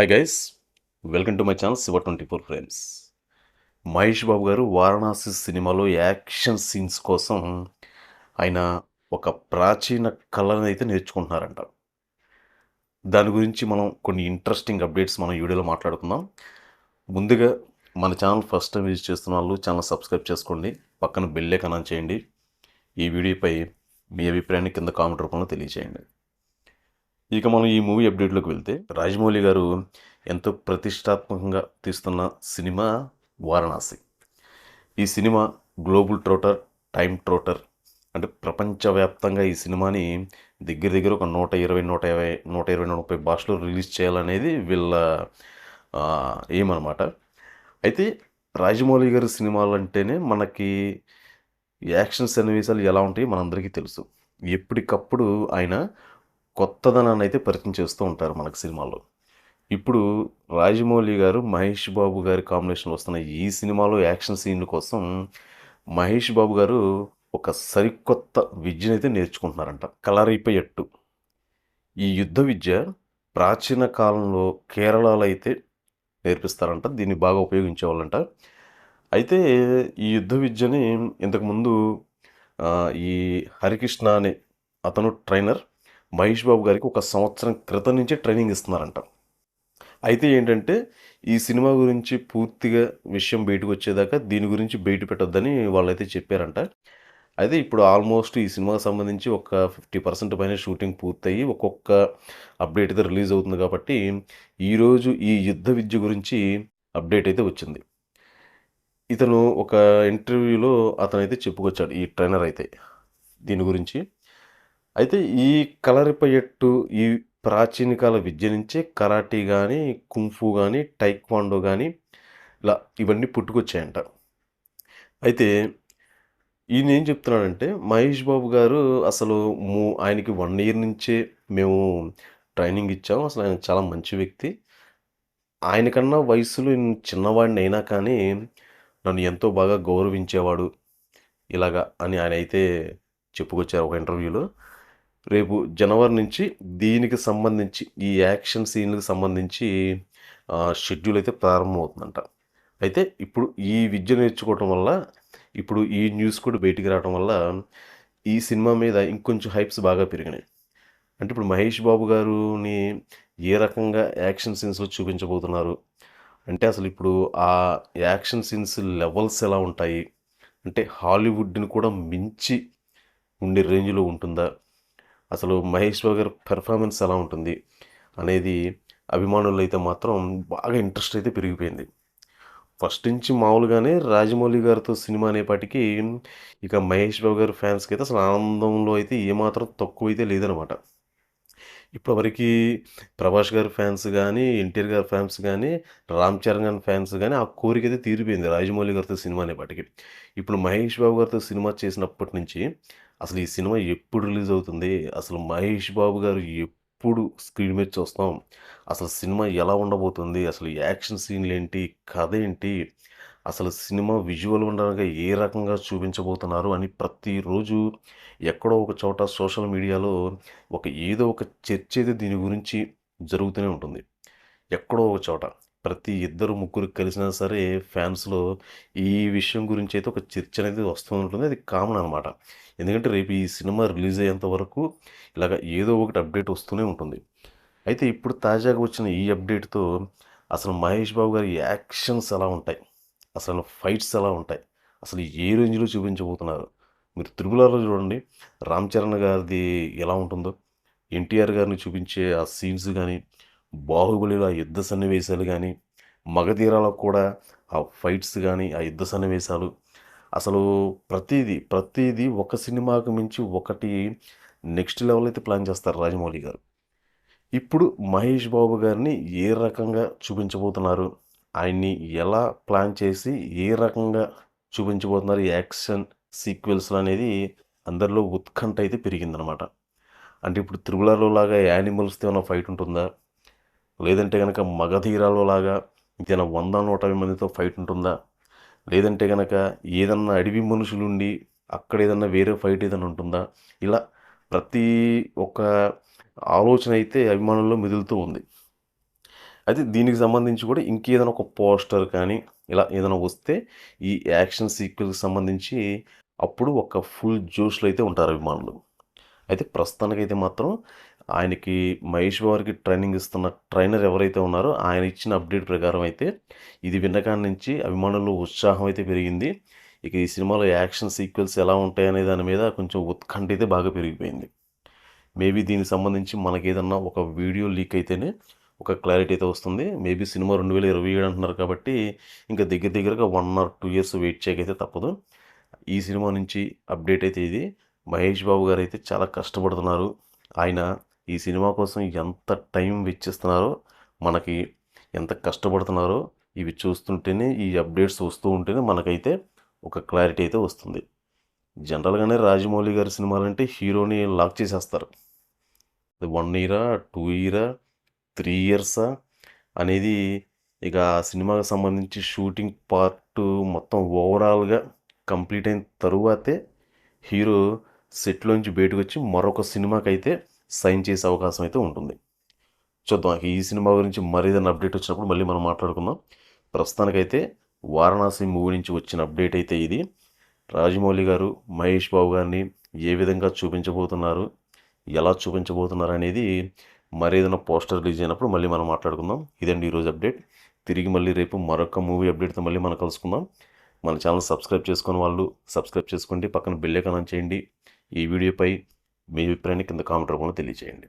Hi guys welcome to my channel Shiva twenty four frames Mahesh Babu గారు వారణాసి సినిమాలో action scenes కోసం ఆయన ఒక ప్రాచీన కళను అయితే నేర్చుకుంటున్నారంట. దాని గురించి మనం కొన్ని ఇంట్రెస్టింగ్ అప్డేట్స్ మనం వీడియోలో మాట్లాడుకుందాం. ముందుగా మన ఛానల్ ఫస్ట్ టైం విజిట్ చేస్తున్న వాళ్ళు ఛానల్ సబ్స్క్రైబ్ చేసుకోండి పక్కన బెల్లే కనం చేయండి. ఈ వీడియోపై మీ అభిప్రాయాన్ని కింద కామెంట్ రూపంలో తెలియజేయండి ఇక మనం ఈ మూవీ అప్డేట్లోకి వెళ్తే రాజమౌళి గారు ఎంతో ప్రతిష్టాత్మకంగా తీస్తున్న సినిమా వారణాసి. ఈ సినిమా గ్లోబల్ ట్రోటర్ టైమ్ ట్రోటర్ అంటే ప్రపంచవ్యాప్తంగా ఈ సినిమాని దగ్గర దగ్గర ఒక నూట ఇరవై నూట యాభై నూట ఇరవై నూట ముప్పై భాషలో రిలీజ్ చేయాలనేది వీళ్ళ ఏమన్నమాట అయితే రాజమౌళి గారి సినిమాలు అంటేనే మనకి యాక్షన్ సన్నివేశాలు ఎలా ఉంటాయి మనందరికీ తెలుసు. ఎప్పటికప్పుడు ఆయన కొత్తదనాన్ని అయితే పరిచయం చేస్తూ ఉంటారు మనకు సినిమాలో ఇప్పుడు రాజమౌళి గారు మహేష్ బాబు గారి కాంబినేషన్ వస్తున్న ఈ సినిమాలో యాక్షన్ సీన్ల కోసం మహేష్ బాబు గారు ఒక సరికొత్త విద్యను అయితే నేర్చుకుంటున్నారంట. కలరైపోయట్టు ఈ యుద్ధ విద్య ప్రాచీన కాలంలో కేరళలో అయితే నేర్పిస్తారంట. దీన్ని బాగా ఉపయోగించేవాళ్ళంట. అయితే ఈ యుద్ధ విద్యని ఇంతకుముందు ఈ హరికృష్ణ అనే అతను ట్రైనర్ మహేష్ బాబు గారికి ఒక సంవత్సరం క్రితం నుంచే ట్రైనింగ్ ఇస్తున్నారంట. అయితే ఏంటంటే ఈ సినిమా గురించి పూర్తిగా విషయం బయటకు వచ్చేదాకా దీని గురించి బయట పెట్టొద్దని వాళ్ళైతే చెప్పారంట. అయితే ఇప్పుడు ఆల్మోస్ట్ ఈ సినిమాకి సంబంధించి ఒక ఫిఫ్టీ పర్సెంట్ పైన షూటింగ్ పూర్తయి ఒక్కొక్క అప్డేట్ అయితే రిలీజ్ అవుతుంది కాబట్టి ఈరోజు ఈ యుద్ధ విద్య గురించి అప్డేట్ అయితే వచ్చింది. ఇతను ఒక ఇంటర్వ్యూలో అతనైతే చెప్పుకొచ్చాడు ఈ ట్రైనర్ అయితే. దీని గురించి అయితే ఈ కలరిపయట్టు ఈ ప్రాచీన కాల విద్య నుంచే కరాటీ కానీ కుంఫు కానీ టైక్వాండో కానీ ఇలా ఇవన్నీ పుట్టుకొచ్చాయంట. అయితే ఈయన ఏం చెప్తున్నాడంటే మహేష్ బాబు గారు అసలు మూ ఆయనకి వన్ ఇయర్ నుంచే మేము ట్రైనింగ్ ఇచ్చాము. అసలు ఆయన చాలా మంచి వ్యక్తి. ఆయనకన్నా వయసులో చిన్నవాడిని అయినా కానీ నన్ను ఎంతో బాగా గౌరవించేవాడు ఇలాగా అని ఆయన అయితే చెప్పుకొచ్చారు ఒక ఇంటర్వ్యూలో. రేపు జనవరి నుంచి దీనికి సంబంధించి ఈ యాక్షన్ సీన్లకు సంబంధించి షెడ్యూల్ అయితే ప్రారంభమవుతుందంట. అయితే ఇప్పుడు ఈ విద్య నేర్చుకోవటం వల్ల ఇప్పుడు ఈ న్యూస్ కూడా బయటికి రావడం వల్ల ఈ సినిమా మీద ఇంకొంచెం హైప్స్ బాగా పెరిగినాయి. అంటే ఇప్పుడు మహేష్ బాబు గారుని ఏ రకంగా యాక్షన్ సీన్స్లో చూపించబోతున్నారు? అంటే అసలు ఇప్పుడు ఆ యాక్షన్ సీన్స్ లెవెల్స్ ఎలా ఉంటాయి? అంటే హాలీవుడ్ని కూడా మించి ఉండే రేంజ్లో ఉంటుందా? అసలు మహేష్ బాబు గారి పెర్ఫార్మెన్స్ ఎలా ఉంటుంది అనేది అభిమానులు అయితే మాత్రం బాగా ఇంట్రెస్ట్ అయితే పెరిగిపోయింది. ఫస్ట్ నుంచి మామూలుగానే రాజమౌళి గారితో సినిమా అనేపాటికి ఇక మహేష్ బాబు గారి ఫ్యాన్స్కి అయితే అసలు ఆనందంలో అయితే ఏమాత్రం తక్కువ అయితే లేదనమాట ఇప్పటివరకు ప్రభాస్ గారి ఫ్యాన్స్ కానీ ఎన్టీఆర్ గారి ఫ్యాన్స్ కానీ రామ్ చరణ్ గారి ఫ్యాన్స్ కానీ ఆ కోరిక అయితే తీరిపోయింది రాజమౌళి గారితో సినిమా అనేపాటికి ఇప్పుడు మహేష్ బాబు గారితో సినిమా చేసినప్పటి నుంచి అసలు ఈ సినిమా ఎప్పుడు రిలీజ్ అవుతుంది? అసలు మహేష్ బాబు గారు ఎప్పుడు స్క్రీన్ మీద చూస్తాం? అసలు సినిమా ఎలా ఉండబోతుంది? అసలు యాక్షన్ సీన్లు ఏంటి కథ ఏంటి? అసలు సినిమా విజువల్ ఉండగా ఏ రకంగా చూపించబోతున్నారు అని ప్రతిరోజు ఎక్కడో ఒక చోట సోషల్ మీడియాలో ఒక ఏదో ఒక చర్చ అయితే దీని గురించి జరుగుతూనే ఉంటుంది. ఎక్కడో ఒక చోట ప్రతి ఇద్దరు ముగ్గురు కలిసినా సరే ఫ్యాన్స్లో ఈ విషయం గురించి అయితే ఒక చర్చ అనేది వస్తూ ఉంటుంది. అది కామన్ అనమాట ఎందుకంటే రేపు ఈ సినిమా రిలీజ్ అయ్యేంత వరకు ఇలాగ ఏదో ఒకటి అప్డేట్ వస్తూనే ఉంటుంది. అయితే ఇప్పుడు తాజాగా వచ్చిన ఈ అప్డేట్తో అసలు మహేష్ బాబు గారి యాక్షన్స్ ఎలా ఉంటాయి? అసలు ఫైట్స్ ఎలా ఉంటాయి? అసలు ఏ రేంజ్లో చూపించబోతున్నారు? మీరు తిరుగులలో చూడండి. రామ్ చరణ్ గారిది ఎలా ఉంటుందో ఎన్టీఆర్ గారిని చూపించే ఆ సీన్స్ కానీ బాహుబలిలో ఆ యుద్ధ సన్నివేశాలు కానీ మగధీరాలో కూడా ఆ ఫైట్స్ కానీ ఆ యుద్ధ సన్నివేశాలు. అసలు ప్రతిదీ ప్రతిదీ ఒక సినిమాకు మించి ఒకటి నెక్స్ట్ లెవెల్ అయితే ప్లాన్ చేస్తారు రాజమౌళి గారు. ఇప్పుడు మహేష్ బాబు గారిని ఏ రకంగా చూపించబోతున్నారు? ఆయన్ని ఎలా ప్లాన్ చేసి ఏ రకంగా చూపించబోతున్నారు ఈ యాక్షన్ సీక్వెల్స్లు అనేది అందరిలో ఉత్కంఠ అయితే పెరిగిందనమాట అంటే ఇప్పుడు త్రిబులలో లాగా యానిమల్స్తో ఏమైనా ఫైట్ ఉంటుందా? లేదంటే కనుక మగధీరాలో లాగా ఏదైనా వంద నూట మందితో ఫైట్ ఉంటుందా? లేదంటే కనుక ఏదన్నా అడవి మనుషులుండి అక్కడ ఏదన్నా వేరే ఫైట్ ఏదైనా ఉంటుందా? ఇలా ప్రతి ఒక్క ఆలోచన అయితే అభిమానుల్లో మెదులుతూ ఉంది. అయితే దీనికి సంబంధించి కూడా ఇంకేదైనా ఒక పోస్టర్ కానీ ఇలా ఏదైనా వస్తే ఈ యాక్షన్ సీక్వెల్కి సంబంధించి అప్పుడు ఒక ఫుల్ జోష్లో అయితే ఉంటారు అభిమానులు. అయితే ప్రస్తుతానికైతే మాత్రం ఆయనకి మహేష్ బాబుకి ట్రైనింగ్ ఇస్తున్న ట్రైనర్ ఎవరైతే ఉన్నారో ఆయన ఇచ్చిన అప్డేట్ ప్రకారం అయితే ఇది విన్నకాడి నుంచి అభిమానుల్లో ఉత్సాహం అయితే పెరిగింది. ఇక ఈ సినిమాలో యాక్షన్ సీక్వెల్స్ ఎలా ఉంటాయనే దాని మీద కొంచెం ఉత్కంఠ అయితే బాగా పెరిగిపోయింది. మేబీ దీనికి సంబంధించి మనకేదన్నా ఒక వీడియో లీక్ అయితేనే ఒక క్లారిటీ అయితే వస్తుంది. మేబీ సినిమా రెండు వేల ఇరవై ఏడు అంటున్నారు కాబట్టి ఇంకా దగ్గర దగ్గరగా one or two years wait చేయకైతే తప్పదు. ఈ సినిమా నుంచి అప్డేట్ అయితే ఇది. మహేష్ బాబు గారు అయితే చాలా కష్టపడుతున్నారు. ఆయన ఈ సినిమా కోసం ఎంత టైం వెచ్చిస్తున్నారో మనకి ఎంత కష్టపడుతున్నారో ఇవి చూస్తుంటేనే ఈ అప్డేట్స్ వస్తూ ఉంటేనే మనకైతే ఒక క్లారిటీ అయితే వస్తుంది. జనరల్గానే రాజమౌళి గారి సినిమాలంటే హీరోని లాక్ చేసేస్తారు. వన్ ఇయరా టూ ఇయరా త్రీ ఇయర్సా అనేది ఇక ఆ సినిమాకి సంబంధించి షూటింగ్ పార్ట్ మొత్తం ఓవరాల్గా కంప్లీట్ అయిన తరువాతే హీరో సెట్లోంచి బయటకు వచ్చి మరొక సినిమాకి అయితే సైన్ చేసే అవకాశం అయితే ఉంటుంది. చూద్దాం ఈ సినిమా గురించి మరేదైనా అప్డేట్ వచ్చినప్పుడు మళ్ళీ మనం మాట్లాడుకుందాం. ప్రస్తుతానికైతే వారణాసి మూవీ నుంచి వచ్చిన అప్డేట్ అయితే ఇది. రాజమౌళి గారు మహేష్ బాబు గారిని ఏ విధంగా చూపించబోతున్నారు ఎలా చూపించబోతున్నారు అనేది మరేదైనా పోస్టర్ రిలీజ్ అయినప్పుడు మళ్ళీ మనం మాట్లాడుకుందాం. ఇదండి ఈరోజు అప్డేట్. తిరిగి మళ్ళీ రేపు మరొక మూవీ అప్డేట్తో మళ్ళీ మనం కలుసుకుందాం. మన ఛానల్ సబ్స్క్రైబ్ చేసుకుని వాళ్ళు సబ్స్క్రైబ్ చేసుకోండి. పక్కన బెల్ ఐకాన్ చేయండి. ఈ వీడియోపై మీ అభిప్రాయాన్ని కింద కామెంట్ రూపంలో తెలియజేయండి